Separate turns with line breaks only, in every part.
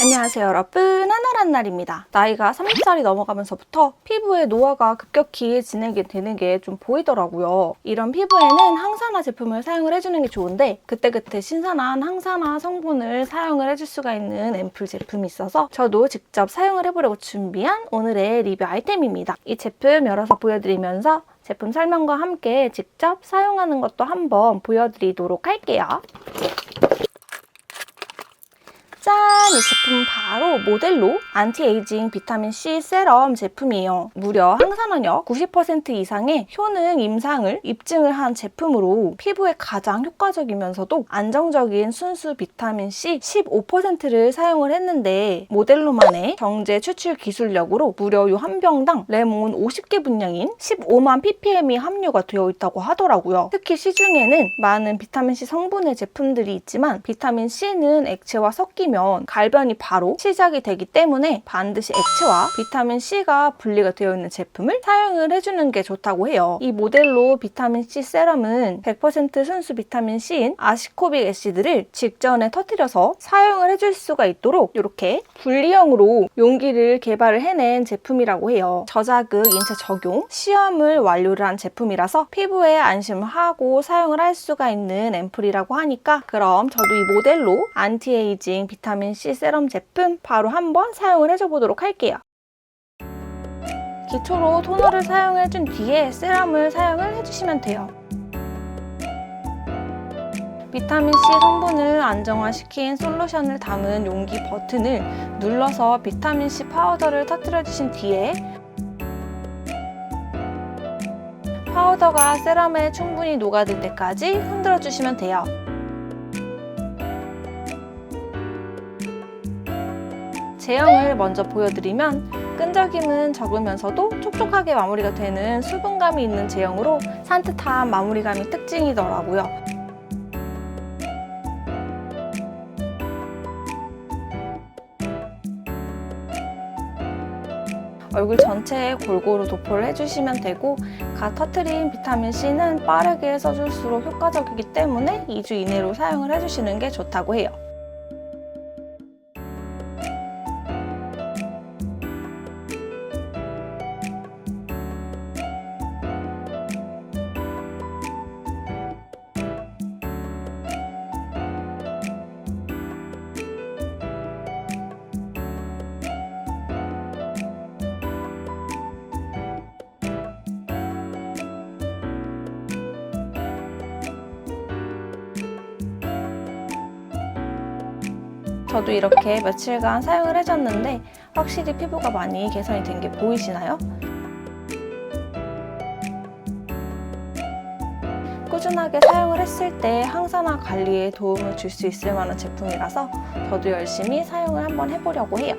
안녕하세요 여러분. 하나란 날입니다. 나이가 30살이 넘어가면서부터 피부의 노화가 급격히 진행이 되는 게 좀 보이더라고요. 이런 피부에는 항산화 제품을 사용을 해주는 게 좋은데 그때그때 신선한 항산화 성분을 사용을 해줄 수가 있는 앰플 제품이 있어서 저도 직접 사용을 해보려고 준비한 오늘의 리뷰 아이템입니다. 이 제품 열어서 보여드리면서 제품 설명과 함께 직접 사용하는 것도 한번 보여드리도록 할게요. 짠! 이 제품 바로 모델로 안티에이징 비타민C 세럼 제품이에요. 무려 항산화력 90% 이상의 효능 임상을 입증을 한 제품으로 피부에 가장 효과적이면서도 안정적인 순수 비타민C 15%를 사용을 했는데 모델로만의 경제 추출 기술력으로 무려 요 한 병당 레몬 50개 분량인 15만 ppm이 함유가 되어 있다고 하더라고요. 특히 시중에는 많은 비타민C 성분의 제품들이 있지만 비타민C는 액체와 섞이면 갈 변이 바로 시작이 되기 때문에 반드시 액체와 비타민C가 분리가 되어 있는 제품을 사용을 해주는 게 좋다고 해요. 이 모델로 비타민C 세럼은 100% 순수 비타민C인 아시코빅 애시드를 직전에 터뜨려서 사용을 해줄 수가 있도록 이렇게 분리형으로 용기를 개발을 해낸 제품이라고 해요. 저자극 인체 적용 시험을 완료를 한 제품이라서 피부에 안심을 하고 사용을 할 수가 있는 앰플이라고 하니까 그럼 저도 이 모델로 안티에이징 비타민C 세럼 제품 바로 한번 사용을 해줘 보도록 할게요. 기초로 토너를 사용해준 뒤에 세럼을 사용을 해주시면 돼요. 비타민C 성분을 안정화시킨 솔루션을 담은 용기 버튼을 눌러서 비타민C 파우더를 터뜨려 주신 뒤에 파우더가 세럼에 충분히 녹아들 때까지 흔들어 주시면 돼요. 제형을 먼저 보여드리면 끈적임은 적으면서도 촉촉하게 마무리가 되는 수분감이 있는 제형으로 산뜻한 마무리감이 특징이더라고요. 얼굴 전체에 골고루 도포를 해주시면 되고 갓 터트린 비타민C는 빠르게 써줄수록 효과적이기 때문에 2주 이내로 사용을 해주시는 게 좋다고 해요. 저도 이렇게 며칠간 사용을 해줬는데 확실히 피부가 많이 개선이 된 게 보이시나요? 꾸준하게 사용을 했을 때 항산화 관리에 도움을 줄 수 있을 만한 제품이라서 저도 열심히 사용을 한번 해보려고 해요.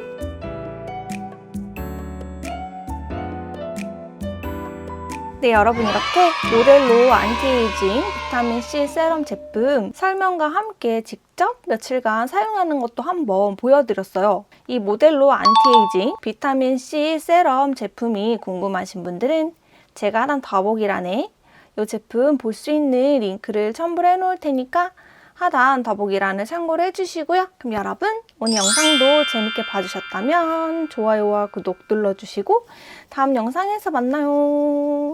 네, 여러분 이렇게 모델로 안티에이징 비타민C 세럼 제품 설명과 함께 직접 며칠간 사용하는 것도 한번 보여드렸어요. 이 모델로 안티에이징 비타민C 세럼 제품이 궁금하신 분들은 제가 하단 더보기란에 이 제품 볼 수 있는 링크를 첨부를 해놓을 테니까 하단 더보기란을 참고를 해주시고요. 그럼 여러분 오늘 영상도 재밌게 봐주셨다면 좋아요와 구독 눌러주시고 다음 영상에서 만나요.